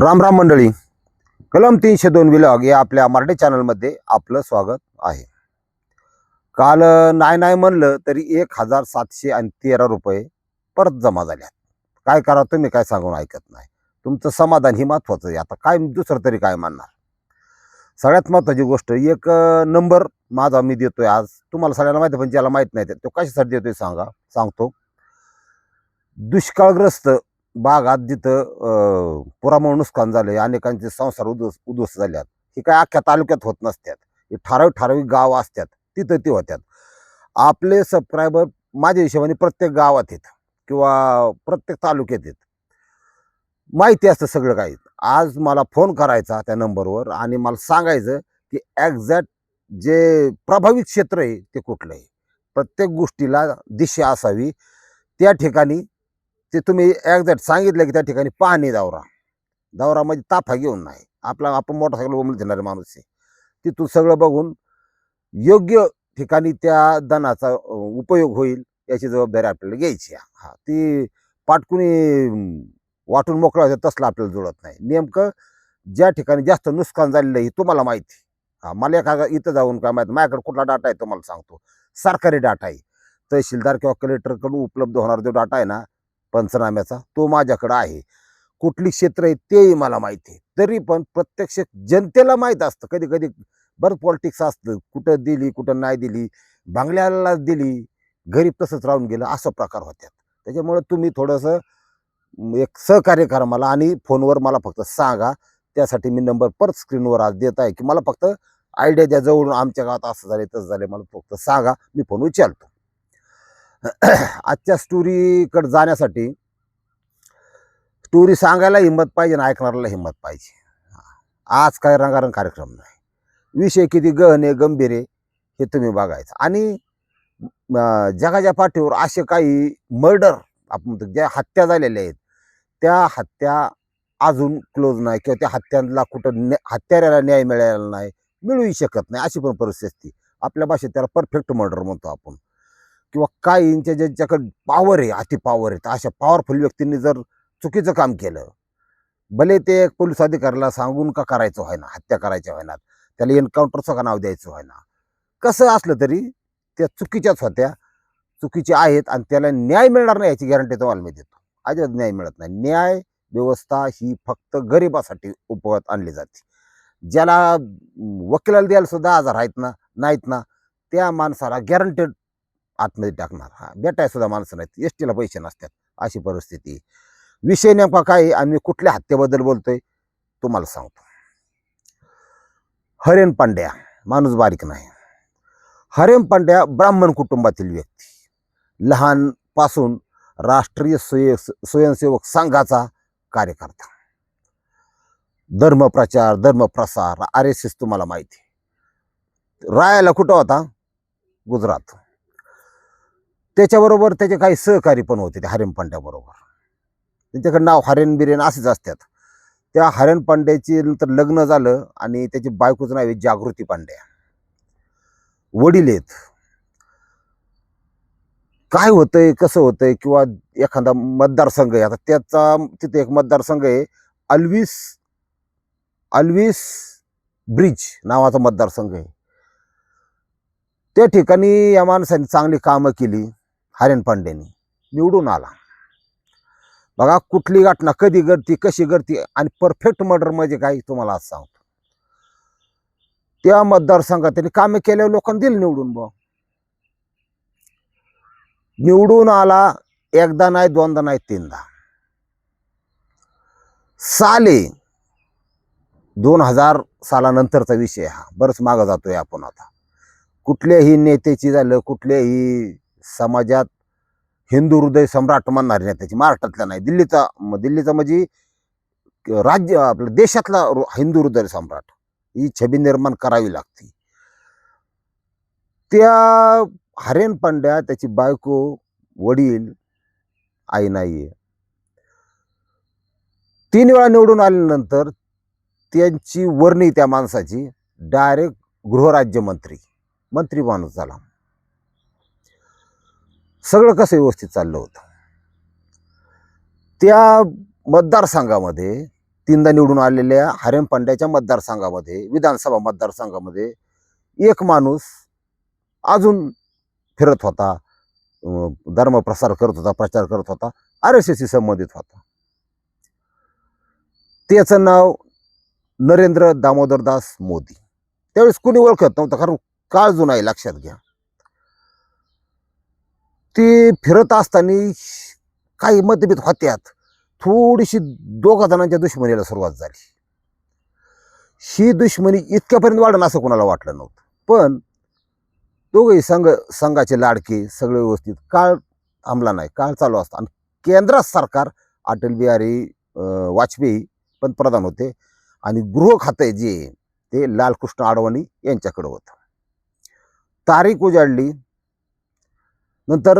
राम राम मंडळी. कलम तीनशे दोन विलॉग या आपल्या मराठी चॅनलमध्ये आपलं स्वागत आहे. काल नाही नाही म्हणलं तरी एक हजार सातशे आणि तेरा रुपये परत जमा झाल्या काय करा तुम्ही काय सांगून ऐकत नाही. तुमचं समाधान हे महत्वाचं आहे. आता काय दुसरं तरी काय मानणार सगळ्यात महत्त्वाची गोष्ट एक नंबर माझा मी देतोय आज. तुम्हाला सगळ्यांना माहिती आहे, पण ज्याला माहीत नाही तो कशासाठी देतोय सांगा सांगतो. दुष्काळग्रस्त बागात जिथं पुरामुळे नुकसान आहे अनेकांचे संसार उद्ध्वस्त उद्ध्वस्त झाल्यात. ही काय अख्ख्या तालुक्यात होत नसतात हे ठराविक ठराविक गाव असतात तिथं ते होत्यात. आपले सबस्क्रायबर माझ्या हिशोबाने प्रत्येक गावात आहेत किंवा प्रत्येक तालुक्यात आहेत. माहिती असतं सगळं काही. आज मला फोन करायचा त्या नंबरवर आणि मला सांगायचं की एक्झॅक्ट जे प्रभावित क्षेत्र आहे ते कुठलं आहे. प्रत्येक गोष्टीला दिशा असावी. त्या ठिकाणी ते तुम्ही एक्झॅक्ट सांगितलं की त्या ठिकाणी पाहणी दौरा. दौरा म्हणजे ताफा घेऊन नाही. आपला आपण मोटरसायकल उमल घेणारे माणूस आहे. तिथून सगळं बघून योग्य ठिकाणी त्या दनाचा उपयोग होईल याची जबाबदारी आपल्याला घ्यायची हा ती पाटकुनी वाटून मोकळा होतं तसलं आपल्याला जुळत नाही. नेमकं ज्या ठिकाणी जास्त नुकसान झालेलं आहे हे तुम्हाला माहिती हा मला एखादा इथं जाऊन काय माहिती माझ्याकडे कुठला डाटा आहे तुम्हाला सांगतो. सरकारी डाटा आहे. तहसीलदार किंवा कलेक्टरकडून उपलब्ध होणारा जो डाटा आहे ना पंचनाम्याचा तो माझ्याकडं आहे. कुठली क्षेत्र आहे तेही मला माहिती आहे. तरी पण प्रत्यक्ष जनतेला माहीत असतं. कधी कधी बरं पॉलिटिक्स असतं. कुठं दिली कुठं नाही दिली. बांगल्याला दिली. गरीब तसंच राहून गेलं. असं प्रकार होत्यात. त्याच्यामुळं तुम्ही थोडंसं एक सहकार्य करा मला आणि फोनवर मला फक्त सांगा. त्यासाठी मी नंबर परत स्क्रीनवर आज देत आहे की मला फक्त आयडिया द्या. जवळून आमच्या गावात असं झाले तसं झाले मला फक्त सांगा. मी फोन उचलतो. आजच्या स्टोरीकडे जाण्यासाठी स्टोरी सांगायला हिंमत पाहिजे ना ऐकणाऱ्याला हिंमत पाहिजे. आज काय रंगारंग कार्यक्रम नाही. विषय किती गहन आहे गंभीर आहे हे तुम्ही बघायचं. आणि जगाच्या पाठीवर असे काही मर्डर आपण म्हणतो ज्या हत्या झालेल्या आहेत त्या हत्या अजून क्लोज नाही किंवा त्या हत्यांना कुठं न्या- हत्याऱ्याला न्याय मिळालेला नाही मिळूही शकत नाही अशी पण परिस्थिती. आपल्या भाषेत त्याला परफेक्ट मर्डर म्हणतो आपण. किंवा काहींच्या ज्यांच्याकडे पॉवर आहे अति पॉवर आहे तर अशा पॉवरफुल व्यक्तींनी जर चुकीचं काम केलं भले ते एक पोलीस अधिकाऱ्याला सांगून का करायचं व्हायना हत्या करायच्या व्हायनात त्याला एन्काउंटरचं का नाव द्यायचं व्हायना कसं असलं तरी त्या चुकीच्याच होत्या चुकीच्या आहेत आणि त्याला न्याय मिळणार नाही याची गॅरंटी तुम्हाला मी देतो. अजिबात न्याय मिळत नाही. न्याय व्यवस्था ही फक्त गरिबासाठी उपयोगात आणली जाते. ज्याला वकिलाला द्यायला सुद्धा आजार आहेत ना नाहीत ना त्या माणसाला गॅरंटेड आतमध्ये टाकणार. हा भेटायसुद्धा माणसं नाहीत. एस टीला पैसे नसतात. अशी परिस्थिती. विषय नेमका काय आम्ही आणि मी कुठल्या हत्येबद्दल बोलतोय? तुम्हाला सांगतो. हरेन पांड्या माणूस बारीक नाही. हरेन पांड्या ब्राह्मण कुटुंबातील व्यक्ती. लहानपासून राष्ट्रीय स्वय स्वयंसेवक संघाचा कार्यकर्ता. धर्मप्रचार धर्मप्रसार आर एस एस तुम्हाला माहिती आहे. रायाला कुठं होता? गुजरात. त्याच्याबरोबर त्याचे काही सहकारी पण होते त्या हरेन पांड्याबरोबर. त्यांच्याकडे नाव हरेन बिरेन असेच असतात. त्या हरेन पांड्याची नंतर लग्न झालं आणि त्याची बायकोचं नाव आहे जागृती पांड्या. वडील आहेत. काय होतंय कसं होतंय किंवा एखादा मतदारसंघ आहे आता त्याचा तिथे एक मतदारसंघ आहे अल्विस अल्विस ब्रिज नावाचा मतदारसंघ आहे. त्या ठिकाणी या माणसाने चांगली कामं केली. हरेन पांडेनी निवडून आला. बघा कुठली घटना कधी घडती कशी घडती आणि परफेक्ट मर्डर म्हणजे काय तुम्हाला आज सांगतो. त्या मतदारसंघात त्यांनी कामे केल्यावर लोकांना दिलं निवडून बा निवडून आला एकदा नाही दोनदा नाही तीनदा. साले दोन हजार सालानंतरचा विषय हा. बरंच मागं जातोय आपण आता. कुठल्याही नेत्याची झालं कुठल्याही समाजात हिंदू हृदय सम्राट म्हणणारे नेत्याची महाराष्ट्रातला नाही दिल्लीचा दिल्लीचा म्हणजे राज्य आपलं देशातला हिंदू हृदय सम्राट. ही छबी निर्माण करावी लागते. त्या हरेन पांड्या त्याची बायको वडील आई नाहीये. तीन वेळा निवडून आल्यानंतर त्यांची वर्णी त्या माणसाची डायरेक्ट गृहराज्यमंत्री मंत्री माणूस झाला. सगळं कसं व्यवस्थित चाललं होतं? त्या मतदारसंघामध्ये तीनदा निवडून आलेल्या हरेम पांड्याच्या मतदारसंघामध्ये विधानसभा मतदारसंघामध्ये एक माणूस अजून फिरत होता धर्मप्रसार करत होता प्रचार करत होता आर एस एसशी संबंधित होता. त्याचं नाव नरेंद्र दामोदरदास मोदी. त्यावेळेस कुणी ओळखत नव्हतं कारण काळ जुना आहे लक्षात घ्या. ते फिरत असताना काही मतभेद होत्यात. थोडीशी दोघा जणांच्या दुश्मनीला सुरुवात झाली. ही दुश्मनी इतक्यापर्यंत वाढणं असं कोणाला वाटलं नव्हतं. पण दोघंही संघ संघाचे लाडके सगळे व्यवस्थित काळ थांबला नाही. काळ चालू असतं. आणि केंद्रात सरकार अटल बिहारी वाजपेयी पंतप्रधान होते. आणि गृह खाते जे ते लालकृष्ण आडवाणी यांच्याकडे होतं. तारीख उजाडली. नंतर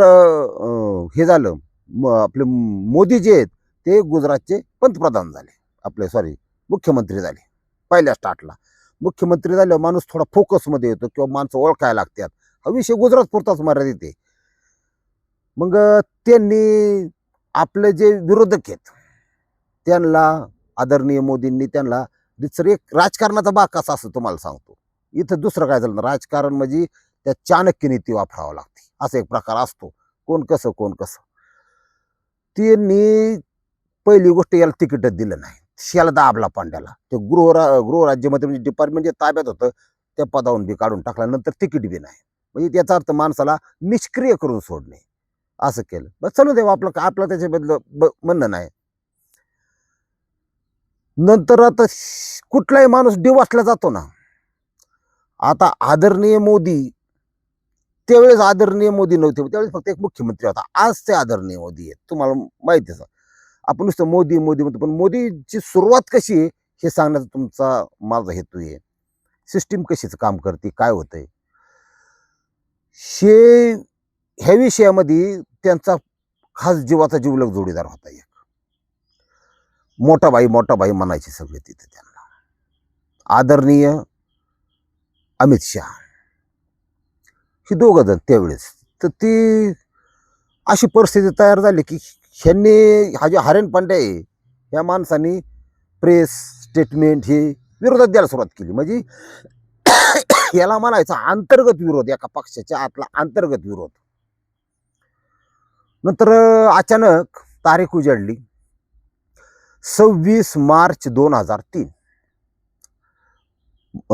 हे झालं. म आपले मोदी जे आहेत ते गुजरातचे पंतप्रधान झाले. आपले सॉरी मुख्यमंत्री झाले. पहिल्या स्टार्टला मुख्यमंत्री झाल्यावर माणूस थोडा फोकसमध्ये येतो किंवा माणसं ओळखायला लागतात. हा विषय गुजरात पुरताच मर्यादित आहे. मग त्यांनी आपले जे विरोधक आहेत त्यांना आदरणीय मोदींनी त्यांना दुसरं एक राजकारणाचा भाग कसा असं तुम्हाला सांगतो. इथं दुसरं काय झालं? ना राजकारण म्हणजे त्या चाणक्य नीती वापरावं लागते. असा एक प्रकार असतो. कोण कसं कोण कसं. त्यांनी पहिली गोष्ट याला तिकीट दिलं नाही. शेला दाबला पांड्याला. ते गृह गृहराज्यमंत्री म्हणजे डिपार्टमेंट जे ताब्यात होतं त्या पदावून बी काढून टाकला. नंतर तिकीट बी नाही. म्हणजे त्याचा अर्थ माणसाला निष्क्रिय करून सोडणे. असं केलं. बस चलू देव आपलं आपलं त्याच्याबद्दल ब- म्हणणं नाही. नंतर आता कुठलाही माणूस डिवासला जातो ना. आता आदरणीय मोदी त्यावेळेस आदरणीय मोदी नव्हते त्यावेळेस फक्त एक मुख्यमंत्री होता. आज ते आदरणीय मोदी आहेत. तुम्हाला माहिती आहे. आपण नुसतं मोदी मोदी म्हणतो पण मोदीची सुरुवात कशी आहे हे सांगण्याचा तुमचा माझा हेतू आहे. सिस्टीम कशीच काम करते काय होतंय? शे ह्या विषयामध्ये त्यांचा खास जीवाचा जीवलग जोडीदार होता एक. मोठा बाई मोठा बाई म्हणायचे सगळे तिथे त्यांना. आदरणीय अमित शहा. ही दोघं जण त्यावेळेस. तर ती अशी परिस्थिती तयार झाली की ह्यांनी हा जे हरेन पांडे आहे या माणसाने प्रेस स्टेटमेंट हे विरोधात द्यायला सुरुवात केली. म्हणजे याला म्हणायचा अंतर्गत विरोध एका पक्षाच्या आतला अंतर्गत विरोध. नंतर अचानक तारीख उजाडली. सव्वीस मार्च दोन हजार तीन.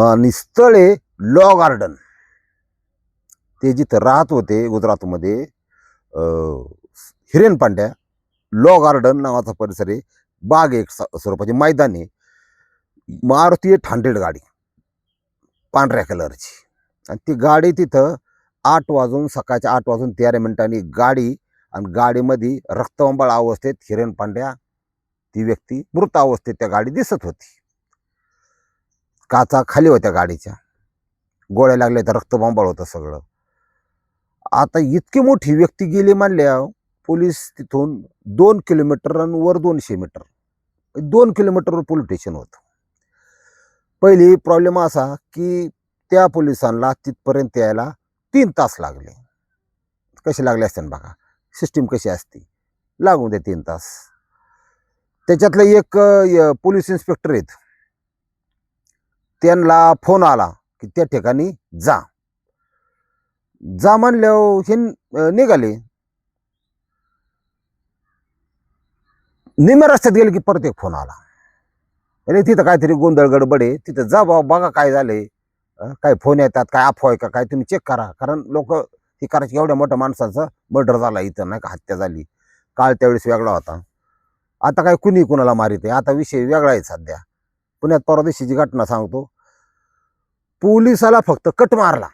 आणि स्थळ आहे लॉ गार्डन. ते जिथं राहत होते गुजरातमध्ये हिरेन पांड्या लॉ गार्डन नावाचा परिसर आहे. बाग एक स- स्वरूपाची मैदान आहे. मारुती एट हंड्रेड गाडी पांढऱ्या कलरची. आणि ती गाडी तिथं आठ वाजून सकाळच्या आठ वाजून तेरा मिनिटांनी गाडी आणि गाडीमध्ये रक्तवंबाळ अवस्थेत हिरेन पांड्या ती व्यक्ती मृत अवस्थेत त्या गाडी दिसत होती. काचा खाली होत्या गाडीच्या. गोळ्या लागल्या तर रक्तबंबाळ होतं सगळं. आता इतकी मोठी व्यक्ती गेली मानल्या पोलीस तिथून दोन किलोमीटर आणि वर दोनशे मीटर. दोन किलोमीटरवर पोलीस स्टेशन होतं. पहिली प्रॉब्लेम असा की त्या पोलिसांना तिथपर्यंत यायला तीन तास लागले. कसे लागले असते बघा. सिस्टीम कशी असते? लागून दे तीन तास. त्याच्यातलं एक य- पोलीस इन्स्पेक्टर आहेत. त्यांना फोन आला की त्या ठिकाणी जा. जा म्हणल्यावर हे निघाले. निम्या रस्त्यात गेले की परत एक फोन आला. अरे तिथं काहीतरी गोंधळ गडबड आहे. तिथं जा बाबा बघा काय झाले काय फोन येतात काय अफवा आहे का काय तुम्ही चेक करा. कारण लोक हे करायची एवढ्या मोठ्या माणसाचं मर्डर झाला इथं नाही का हत्या झाली. काळ त्यावेळेस वेगळा होता. आता काय कुणी कुणाला मारित आहे? आता विषय वेगळा आहे सध्या. पुण्यात परदेशीची घटना सांगतो. पोलिसाला फक्त कट मारला.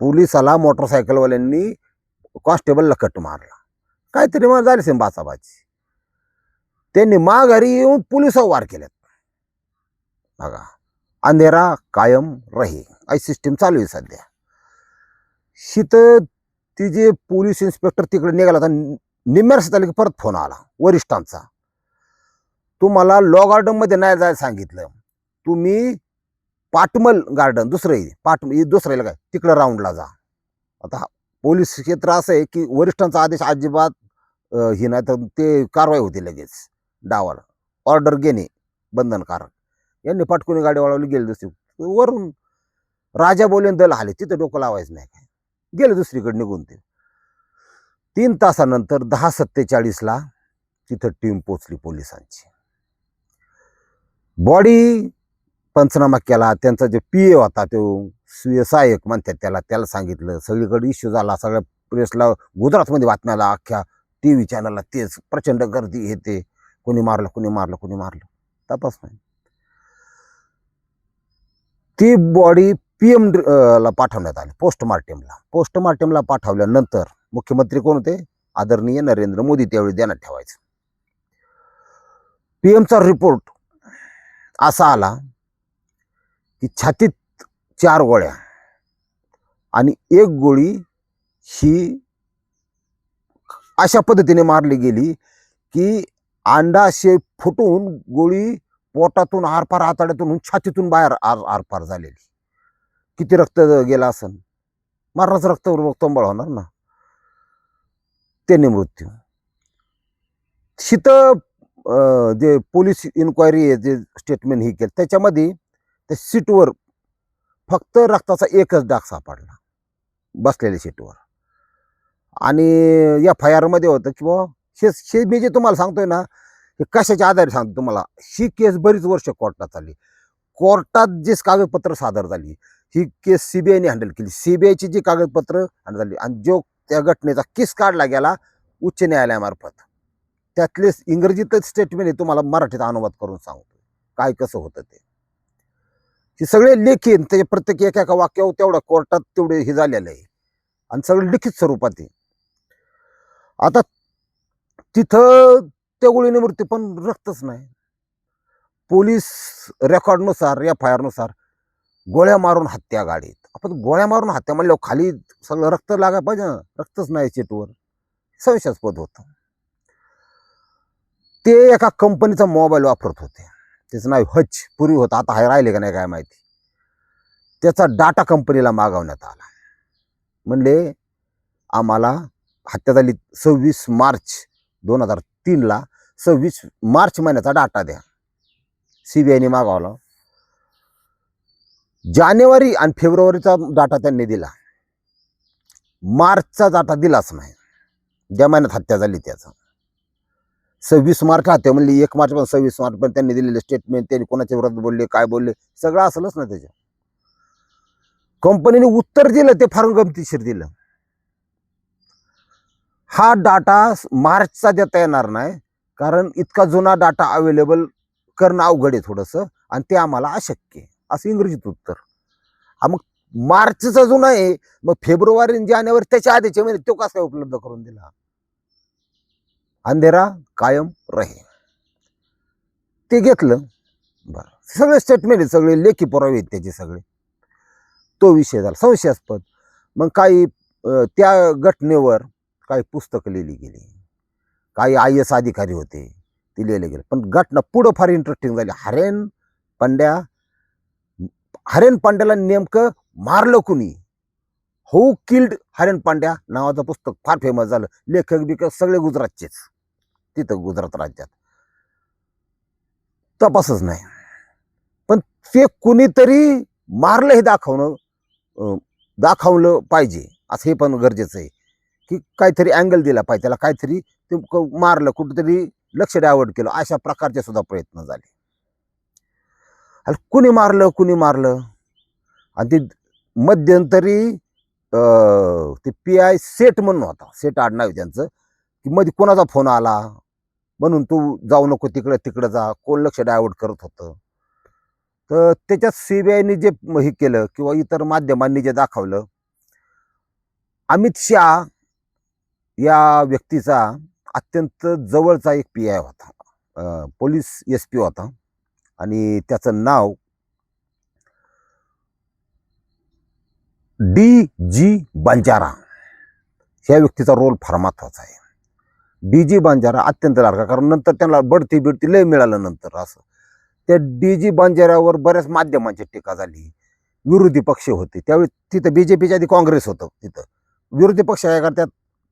पोलिसाला मोटरसायकलवाल्यांनी कॉन्स्टेबलला कट मारला. काहीतरी मला झाली सेम बाचाबाची. त्यांनी माघारी येऊन पोलिसावर वार केलेत बघा अंधेरा कायम रहे. अशी सिस्टीम चालू आहे सध्या. शीत ती जे पोलीस इन्स्पेक्टर तिकडे निघाला होता निम्म्या झाले की परत फोन आला वरिष्ठांचा. तुम्हाला लॉ गार्डनमध्ये नाही जायला सांगितलं. तुम्ही पाटमल गार्डन दुसरं आहे पाटम दुसरं आहे काय तिकडं राऊंडला जा. आता पोलीस क्षेत्र असं आहे की वरिष्ठांचा आदेश अजिबात हे नाही तर ते कारवाई होती लगेच डावाला. ऑर्डर घेणे बंधनकारक. यांनी पाटकुनी गाडी वळवली गेले दुसरी वरून राजा बोलेन दल आले तिथं डोकं लावायचं नाही काय. गेले दुसरीकडे निघून ते. तीन तासानंतर दहा सत्तेचाळीसला तिथं टीम पोचली पोलिसांची. बॉडी पंचनामा केला त्यांचा जे पी ए होता तो सुय सहाय्यक म्हणतात त्याला त्याला सांगितलं. सगळीकडे इश्यू झाला सगळ्या प्रेसला गुजरातमध्ये बातम्याला अख्ख्या टी व्ही चॅनलला तेच प्रचंड गर्दी येते कोणी मारलं कोणी मारलं कोणी मारलं. तपास नाही. ती बॉडी पी एम ला पाठवण्यात आली पोस्टमार्टमला पोस्टमार्टमला पाठवल्यानंतर मुख्यमंत्री कोण होते? आदरणीय नरेंद्र मोदी त्यावेळी ध्यानात ठेवायचं. पी एमचा रिपोर्ट असा आला की छातीत चार गोळ्या आणि एक गोळी ही अशा पद्धतीने मारली गेली की अंडाशे फुटून गोळी पोटातून आरपार आतड्यातून छातीतून बाहेर आर आरपार झालेली. किती रक्त गेला असन? मारणाचं रक्त रक्तंबळ होणार ना? त्यांनी मृत्यू. शित जे पोलीस इन्क्वायरी आहे जे स्टेटमेंट ही केलं त्याच्यामध्ये त्या सीटवर फक्त रक्ताचा एकच डाग सापडला. बसलेल्या सीटवर. आणि या एफ आय आरमध्ये होतं की बुवा हे हे मी जे तुम्हाला सांगतोय ना हे कशाच्या आधारे सांगतो तुम्हाला? ही केस बरीच वर्ष कोर्टात चालली. कोर्टात जे कागदपत्र सादर झाली ही केस सीबीआयने हँडल केली. सीबीआयची जी कागदपत्र हँडल झाली आणि जो त्या घटनेचा केस काढला गेला उच्च न्यायालयामार्फत. त्यातले इंग्रजीतच स्टेटमेंट हे तुम्हाला मराठीत अनुवाद करून सांगतो काय कसं होतं ते? हे सगळे लेखीन त्याचे प्रत्येक एका एका वाक्यावर तेवढं कोर्टात तेवढे हे झालेलं आहे. आणि सगळं लिखित स्वरूपात आहे. आता तिथं त्या गोळीने मृत्यू पण रक्तच नाही. पोलीस रेकॉर्डनुसार एफ आय आरनुसार गोळ्या मारून हत्या गाडीत. आपण गोळ्या मारून हत्या म्हणल्यावर खाली सगळं रक्त लागायला पाहिजे ना. रक्तच नाही चेटवर. संशयास्पद होतं. ते एका कंपनीचा मोबाईल वापरत होते. त्याचं नाव हच पूर्वी होतं आता हाय राहिले का नाही काय माहिती. त्याचा डाटा कंपनीला मागवण्यात आला. म्हणले आम्हाला हत्या झाली सव्वीस मार्च दोन हजार तीनला सव्वीस मार्च महिन्याचा डाटा द्या. सी बी आयने मागवला. जानेवारी आणि फेब्रुवारीचा डाटा त्यांनी दिला. मार्चचा डाटा दिलाच नाही. ज्या महिन्यात हत्या झाली त्याचा. सव्वीस मार्च राहते म्हणली एक मार्च पण सव्वीस मार्च पण त्यांनी दिलेले स्टेटमेंट त्यांनी कोणाच्या विरोधात बोलले काय बोलले सगळं असलंच ना त्याच्या कंपनीने उत्तर दिलं ते फार गमतीशीर दिलं. हा डाटा मार्चचा देता येणार नाही कारण इतका जुना डाटा अवेलेबल करणं अवघड आहे थोडंसं आणि ते आम्हाला अशक्य आहे असं इंग्रजीत उत्तर. हा मग मार्चचा जुना आहे मग फेब्रुवारी जानेवारी त्याच्या आधीचे महिने तो कसा उपलब्ध करून दिला? अंधेरा कायम रहे. ते घेतलं. बरं. सगळे स्टेटमेंट आहेत सगळे लेखी पुरावे आहेत त्याचे सगळे. तो विषय झाला संशयास्पद. मग काही त्या घटनेवर काही पुस्तकं लिहिली गेली. काही आय एस अधिकारी होते ते लिहिले गेले. पण घटना पुढं फार इंटरेस्टिंग झाली. हरेन पंड्या हरेन पांड्याला नेमकं मारलं कुणी? हो किल्ड हरेन पांड्या? नावाचं पुस्तक फार फेमस झालं. लेखक बिखक सगळे गुजरातचेच. तिथं गुजरात राज्यात. तपासच नाही. पण ते कुणीतरी मारलं हे दाखवणं दाखवलं पाहिजे. असं हे पण गरजेचं आहे. की काहीतरी अँगल दिला पाहिजे. त्याला काहीतरी ते क- मारलं कुठेतरी लक्ष डायवर्ट केलं. अशा प्रकारचे सुद्धा प्रयत्न झाले. आणि कुणी मारलं कुणी मारलं? आणि ते मध्यंतरी ते पी आय सेट म्हणून होता. सेट आडनाव त्यांचं. की मध्ये कोणाचा फोन आला? म्हणून तू जाऊ नको तिकडं तिकडं जा. कोण लक्ष डायवर्ट करत होतं? तर त्याच्यात सी बी आयने जे हे केलं किंवा इतर माध्यमांनी जे दाखवलं अमित शहा या व्यक्तीचा अत्यंत जवळचा एक पी आय होता. पोलीस एस पी होता. आणि त्याचं नाव डी जी बंजारा. ह्या व्यक्तीचा रोल फार महत्त्वाचा आहे. डी जी बंजारा अत्यंत लाडका. कारण नंतर त्यांना बढती बिडती लय मिळालं नंतर असं. त्या डी जी बंजाऱ्यावर बऱ्याच माध्यमांची टीका झाली. विरोधी पक्ष होते. त्यावेळी तिथं बी जे पीच्या आधी काँग्रेस होतं तिथं. विरोधी पक्ष काय करतात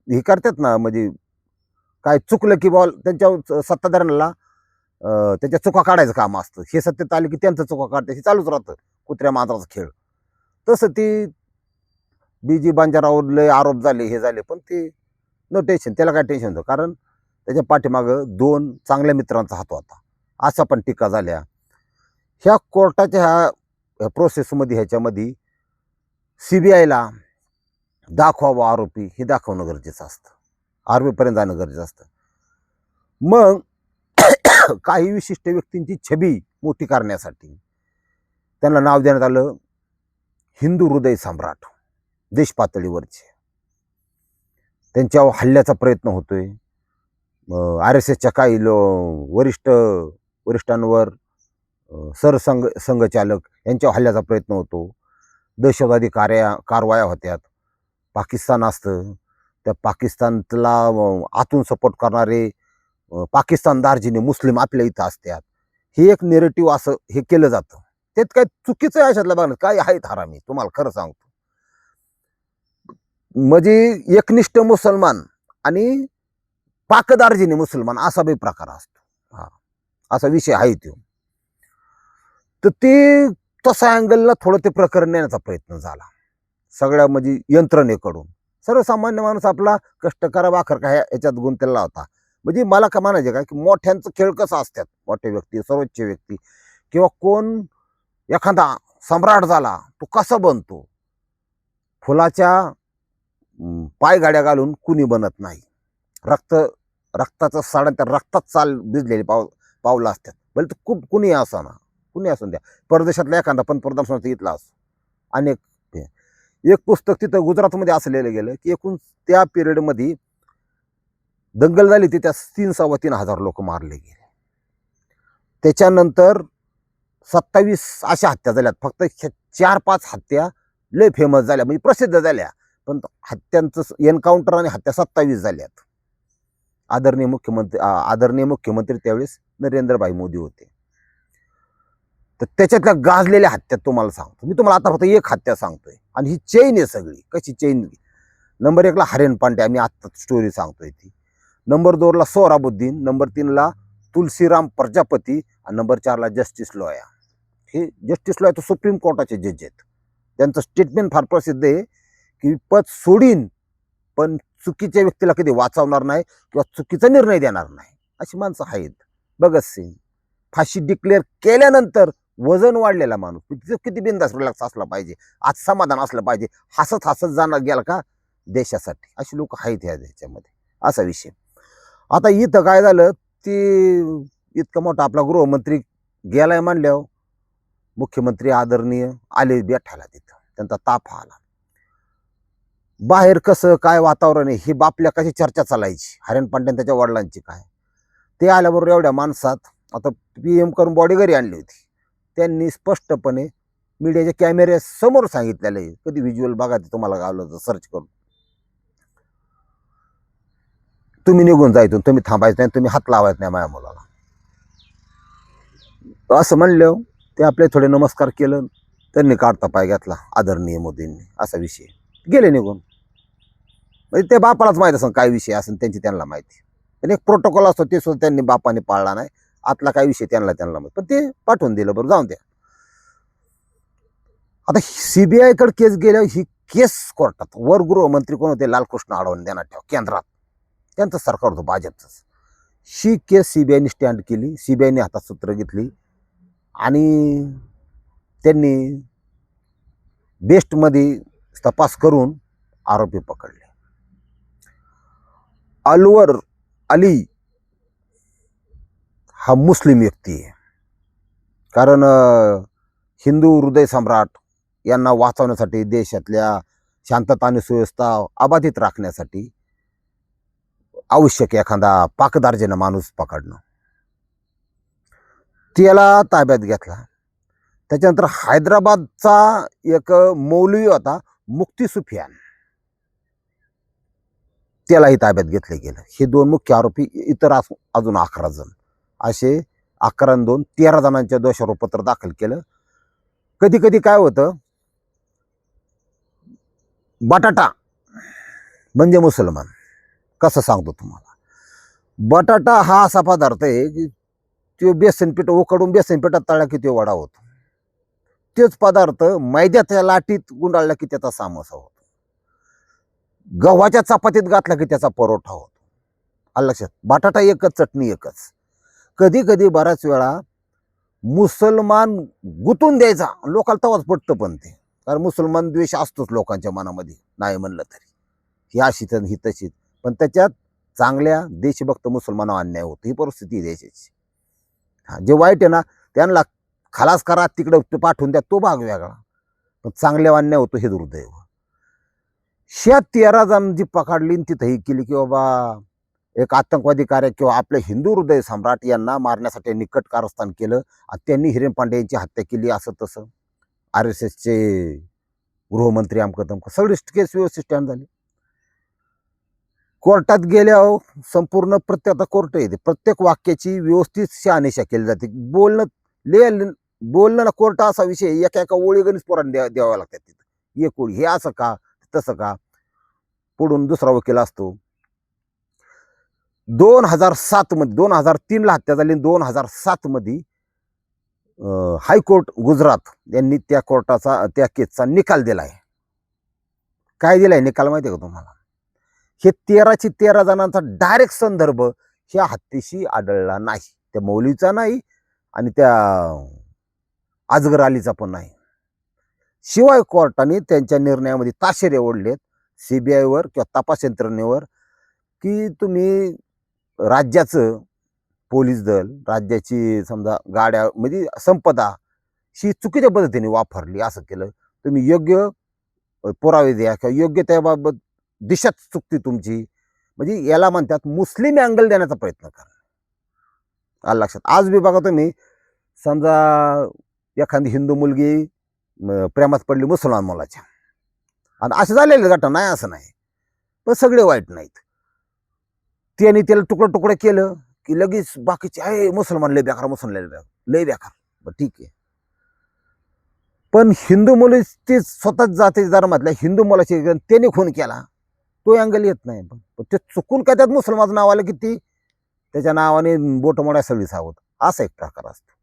हे करतात ना म्हणजे काय चुकलं की बॉल त्यांच्या सत्ताधाऱ्यांना त्याच्या चुका काढायचं काम असतं. हे सत्तेत आले की त्यांचं चुका काढतं हे चालूच राहतं. कुत्र्या मांजराचा खेळ. तसं ती बीजी बांजारावर लय आरोप झाले हे झाले. पण ते नो टेन्शन त्याला काय टेन्शन होतं? कारण त्याच्या पाठीमागं दोन चांगल्या मित्रांचा हात होता. अशा पण टीका झाल्या. ह्या कोर्टाच्या ह्या प्रोसेसमध्ये ह्याच्यामध्ये सी बी आयला दाखवावं आरोपी हे दाखवणं गरजेचं असतं. आरोपीपर्यंत जाणं गरजेचं असतं. मग काही विशिष्ट व्यक्तींची छबी मोठी करण्यासाठी त्यांना नाव देण्यात आलं हिंदू हृदय सम्राट देशपातळीवरचे. त्यांच्यावर हल्ल्याचा प्रयत्न होतोय. आर एस एसच्या काही लो वरिष्ठ वरिष्ठांवर सरसंघ संघचालक यांच्यावर हल्ल्याचा प्रयत्न होतो. दहशतवादी कार्या कारवाया होत्यात. पाकिस्तान असतं. त्या पाकिस्तानला आतून सपोर्ट करणारे पाकिस्तान दार्जिने मुस्लिम आपल्या इथं असतात हे एक नेरेटिव्ह असं हे केलं जातं. त्यात काय चुकीचं आहे अशातलं बघा काय आहेत हरामी तुम्हाला खरं सांगतो. म्हणजे एकनिष्ठ मुसलमान आणि पाकदार्जिने मुसलमान असा बी प्रकार असतो. हा असा विषय आहे तो. तर ते तसा अँगलला थोडं ते प्रकरण नेण्याचा प्रयत्न झाला. सगळ्या म्हणजे यंत्रणेकडून. सर्वसामान्य माणूस आपला कष्ट करा वाखर का याच्यात गुंतलेला होता म्हणजे मला का म्हणायचे काय की मोठ्यांचं खेळ कसं असतात मोठे व्यक्ती सर्वोच्च व्यक्ती. किंवा कोण एखादा सम्राट झाला तो कसा बनतो? फुलाच्या पायगाड्या घालून कुणी बनत नाही. रक्त रक्ताचं साडा त्या रक्तात चाल भिजलेली पाव पावलं असतात. बरं तर कुठ कुणी असा ना कुणी असून द्या परदेशातला एखादा पंतप्रधान संस्था इथला असो. अनेक हे. एक पुस्तक तिथं गुजरातमध्ये असलेलं गेलं की एकूण त्या पिरियडमध्ये दंगल झाली ती त्या तीन सव्वा तीन हजार लोक मारले गेले. त्याच्यानंतर सत्तावीस अशा हत्या झाल्यात. फक्त ह्या चार पाच हत्या लय फेमस झाल्या. म्हणजे प्रसिद्ध झाल्या. पण हत्यांचं एन्काउंटर आणि हत्या सत्तावीस झाल्यात. आदरणीय मुख्यमंत्री आदरणीय मुख्यमंत्री त्यावेळेस नरेंद्रभाई मोदी होते. तर त्याच्यातल्या गाजलेल्या हत्या तुम्हाला सांगतो. मी तुम्हाला आता फक्त एक हत्या सांगतोय. आणि ही चेन आहे सगळी. कशी चेन? नंबर एकला हरेन पांडे आम्ही आत्ता स्टोरी सांगतोय ती. नंबर दोनला सोहराबुद्दीन नंबर तीनला तुलसीराम प्रजापती आणि नंबर चारला जस्टिस लॉया. हे जस्टिस लॉया तर सुप्रीम कोर्टाचे जज आहेत. त्यांचं स्टेटमेंट फार प्रसिद्ध आहे. की पद सोडीन पण चुकीच्या व्यक्तीला कधी वाचवणार नाही किंवा चुकीचा निर्णय देणार नाही. अशी माणसं आहेत. भगतसिंग फाशी डिक्लेअर केल्यानंतर वजन वाढलेला माणूस. तिथं किती बिंदास रिलॅक्स असला पाहिजे आज समाधान असलं पाहिजे हसत हसत जाणार गेला का? देशासाठी. अशी लोक आहेत ह्या ह्याच्यामध्ये असा विषय. आता इथं काय झालं ते इतका मोठा आपला गृहमंत्री गेलाय मांडल्यावर मुख्यमंत्री आदरणीय आले बेठाला तिथं. त्यांचा ताप आला. बाहेर कसं काय वातावरण आहे ही बापल्या कशी चर्चा चालायची? हरेन पांड्यान त्याच्या वडिलांची काय? ते आल्याबरोबर एवढ्या माणसात आता पी एम करून बॉडी घरी आणली होती. त्यांनी स्पष्टपणे मीडियाच्या कॅमेऱ्या समोर सांगितलेलं आहे. कधी व्हिज्युअल बघा ते तुम्हाला गावलं तर सर्च करून. तुम्ही निघून जायतून तुम्ही थांबायचं नाही तुम्ही हात लावायचं नाही माझ्या मुलाला. असं म्हणलं ते आपले थोडे नमस्कार केलं त्यांनी काढता पाय घेतला आदरणीय मोदींनी असा विषय. गेले निघून. म्हणजे ते बापालाच माहीत असं काय विषय असेल त्यांची त्यांना माहिती. पण एक प्रोटोकॉल असतो ते सुद्धा त्यांनी बापाने पाळला नाही. आतला काय विषय त्यांना त्यांना माहिती. पण ते पाठवून दिलं बरं जाऊन द्या. आता सीबीआयकडे केस गेल्यावर ही केस कोर्टात. वर गृहमंत्री कोण होते? लालकृष्ण अडवून देणार ठेव केंद्रात. त्यांचं सरकार होतं भाजपचंच. ही केस सीबीआयने स्टँड केली. सीबीआयने हातात सूत्र घेतली. आणि त्यांनी बेस्टमध्ये तपास करून आरोपी पकडले. अलवर अली हा मुस्लिम व्यक्ती आहे. कारण हिंदू हृदय सम्राट यांना वाचवण्यासाठी देशातल्या शांतता आणि सुव्यवस्था अबाधित राखण्यासाठी आवश्यक एखादा पाकदार्जेनं माणूस पकडणं. त्याला ताब्यात घेतला. त्याच्यानंतर हैदराबादचा एक मौलवी होता मुक्ती सुफियान त्यालाही ताब्यात घेतलं गेलं. हे दोन मुख्य आरोपी इतर असून अजून अकरा जण. असे अकरा दोन तेरा जणांच्या दोषारोपपत्र दाखल केलं. कधी कधी काय होतं? बटाटा म्हणजे मुसलमान. कसं सांगतो तुम्हाला? बटाटा हा असा पदार्थ आहे की तो बेसन पीठ उकडून बेसन पिठात तळा की तो वडा होतो. तेच पदार्थ मैद्याच्या लाटीत गुंडाळला की त्याचा सामोसा होतो. गव्हाच्या चपातीत घातला की त्याचा परोठा होतो. आलं लक्षात? बटाटा एकच चटणी एकच. कधी कधी बऱ्याच वेळा मुसलमान गुतून द्यायचा. लोकांना तवाच पटतं पण ते. कारण मुसलमान द्वेष असतोच लोकांच्या मनामध्ये. नाही म्हणलं तरी. ही अशी तर ही तशीच. पण त्याच्यात चांगल्या देशभक्त मुसलमानावर अन्याय होतो. ही परिस्थिती देशाची. हा जे वाईट आहे ना त्यांना खलास करा तिकडं पाठवून द्या तो भाग वेगळा. पण चांगल्या अन्याय होतो हे दुर्दैव. शेत तेरा जण जी पकडली तिथं ही केली की बाबा एक आतंकवादी कार्य किंवा आपले हिंदू हृदय सम्राट यांना मारण्यासाठी निकट कारस्थान केलं आणि त्यांनी हिरेन पांडे यांची हत्या केली असं तसं. आर एस एसचे गृहमंत्री आमकदम सगळी केस व्यवस्थित स्टँड झाली. कोर्टात गेल्यावर हो, संपूर्ण प्रत्येक आता कोर्ट येते प्रत्येक वाक्याची व्यवस्थित शहानिशा केली जाते. बोलणं ले बोलणं ना कोर्ट असा विषय एका एका ओळीगणीच गणित पोरांना द्या द्याव्या लागतात तिथं. एक ओळी हे असं का तसं का? पुढून दुसरा वकील असतो. दोन हजार सातमध्ये दोन हजार तीनला हत्या झाली दोन हजार सातमध्ये हायकोर्ट गुजरात यांनी त्या कोर्टाचा त्या केसचा निकाल दिला आहे काय दिलाय निकाल माहिती आहे का तुम्हाला? हे तेराचे तेरा जणांचा डायरेक्ट संदर्भ ह्या हत्येशी आढळला नाही. त्या मौलीचा नाही आणि त्या आजगर अलीचा पण नाही. शिवाय कोर्टाने त्यांच्या निर्णयामध्ये ताशेरे ओढलेत आयवर किंवा तपास यंत्रणेवर की तुम्ही राज्याचं पोलीस दल राज्याची समजा गाड्या म्हणजे संपदा ही चुकीच्या पद्धतीने वापरली असं केलं. तुम्ही योग्य पुरावे द्या किंवा योग्य त्याबाबत दिशाच चुकती तुमची. म्हणजे याला म्हणतात मुस्लिम अँगल देण्याचा प्रयत्न करा. आला लक्षात. आज विभागात तुम्ही समजा एखादी हिंदू मुलगी प्रेमात पडली मुसलमान मुलाच्या. आणि असं झालेले घटना नाही असं नाही. पण सगळे वाईट नाहीत. त्याने त्याला तुकडं तुकडं केलं की लगेच बाकीचे आहे मुसलमान लय बेकार मुसलमान लय बेकार लय बेकार. बरं ठीक आहे. पण हिंदू मुली ते स्वतःच जाते धर्मातल्या हिंदू मुलाची त्याने खून केला तो अँगल येत नाही. पण ते चुकून काय त्यात मुसलमानचं नाव आलं की ती त्याच्या नावाने बोट मोड्या सगळी सावत असा एक प्रकार असतो.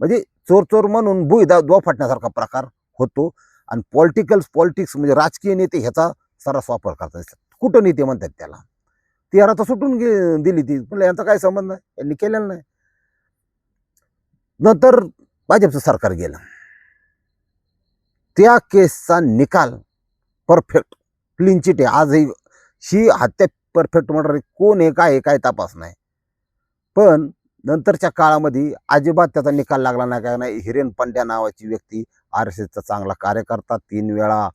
म्हणजे चोर चोर म्हणून भुई दा दो फाटण्यासारखा प्रकार होतो. आणि पॉलिटिकल पॉलिटिक्स म्हणजे राजकीय नेते ह्याचा सर्रास वापर करतात. कुठं नेते म्हणतात त्याला? ती आता सुटून गे दिली ती. पण यांचा काय संबंध नाही यांनी केलेला नाही. नंतर भाजपचं सरकार गेलं. त्या केसचा निकाल परफेक्ट क्लीन चिट आहे. आजही ही हत्या परफेक्ट मर्डर कोण आहे काय आहे काय तपास नाही. पण नंतरच्या काळामध्ये अजिबात त्याचा निकाल लागला नाही काय नाही हिरेन पंड्या नावाची व्यक्ती आर एस एसचा चांगला कार्यकर्ता तीन वेळा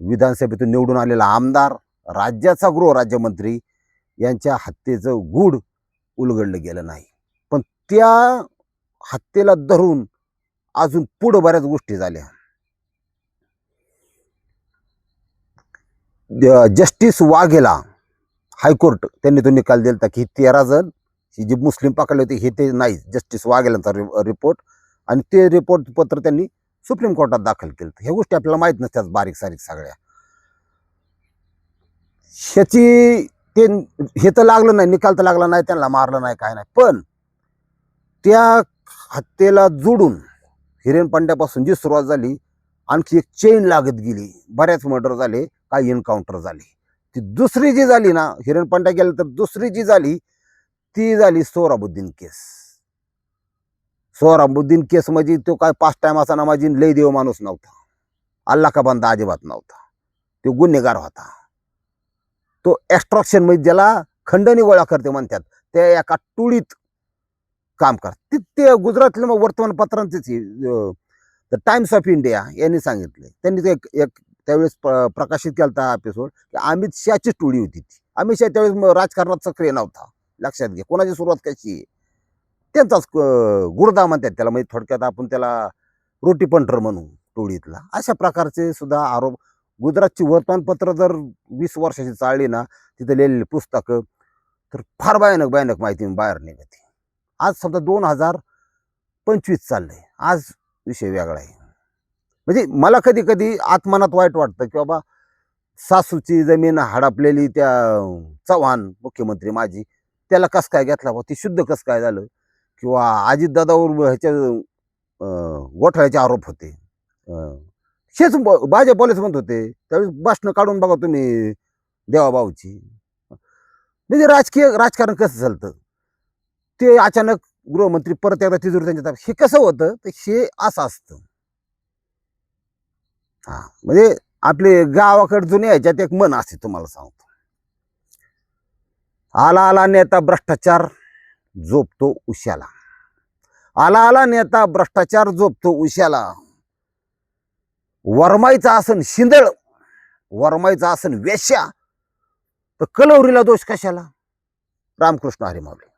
विधानसभेतून निवडून आलेला आमदार राज्याचा गृहराज्यमंत्री यांच्या हत्येचं गूढ उलगडलं गेलं नाही. पण त्या हत्येला धरून अजून पुढं बऱ्याच गोष्टी झाल्या. जस्टिस वाघेला हायकोर्ट त्यांनी तो निकाल दिला की तेरा जण ही जी मुस्लिम पकडले होते हे ते नाही. जस्टिस वाघेलांचा रिपोर्ट आणि ते रिपोर्ट पत्र त्यांनी सुप्रीम कोर्टात दाखल केलं ह्या गोष्टी आपल्याला माहीत नसतात बारीक सारीक सगळ्या. ह्याची ते हे तर लागलं नाही निकाल तर लागला नाही त्यांना मारलं नाही काय नाही. पण त्या हत्येला जोडून हिरेन पांड्यापासून जी सुरुवात झाली आणखी एक चेन लागत गेली. बऱ्याच मर्डर झाले काही एन्काउंटर झाले. ती दुसरी जी झाली ना हिरण पांड्या गेलं तर दुसरी जी झाली ती झाली सोहराबुद्दीन केस. सोहराबुद्दीन केस म्हणजे तो काय पाच टाइम असताना माझी लय देव माणूस नव्हता. अल्ला का बंदा अजिबात नव्हता. तो गुन्हेगार होता. तो एक्स्ट्रॉक्शन म्हणजे ज्याला खंडणी गोळा करते म्हणतात त्या एका टोळीत काम करतात ते ते गुजरातल्या मग वर्तमानपत्रांचेच द टाइम्स ऑफ इंडिया यांनी सांगितले. त्यांनी ते एक एक त्यावेळेस प्रकाशित केला होता एपिसोड की अमित शहाची टोळी होती ती. अमित शहा त्यावेळेस राजकारणात सक्रिय नव्हता. लक्षात घे. कोणाची सुरुवात कशी आहे? त्यांचाच गुडदा म्हणतात त्याला. म्हणजे थोडक्यात आपण त्याला रोटी पंटर म्हणू टोळीतला. अशा प्रकारचे सुद्धा आरोप. गुजरातची वर्तमानपत्र जर वीस वर्षाची चालली ना तिथे लिहिलेली पुस्तकं तर फार भयानक भयानक माहिती बाहेर निघते. आज समजा दोन हजार पंचवीस चाललंय. आज विषय वेगळा आहे. म्हणजे मला कधी कधी आत्मनात वाईट वाटतं की बाबा सासूची जमीन हडपलेली त्या चव्हाण मुख्यमंत्री माझी त्याला कस काय घेतला बा ते शुद्ध कस काय झालं? किंवा अजितदादावर ह्याच्या अं, आरोप होते. शेच बाजे ब- म्हणत होते त्यावेळेस भाषणं काढून बघा तुम्ही देवाबाऊची म्हणजे राजकीय राजकारण कसं चालतं? ते अचानक गृहमंत्री परत एकदा तिजोरी त्यांच्या ताब्यात. हे कसं होतं? तर हे असं असतं. हा म्हणजे आपले गावाकडे जुने ह्याच्यात एक मन असते तुम्हाला सांगतो. आला आला नेता भ्रष्टाचार झोपतो उशाला. आला आला नेता भ्रष्टाचार झोपतो उशाला. वरमाईचं आसन शिंदळ वरमाईचं आसन वेश्या. तर कलवरीला दोष कशाला? रामकृष्ण हरिमावले.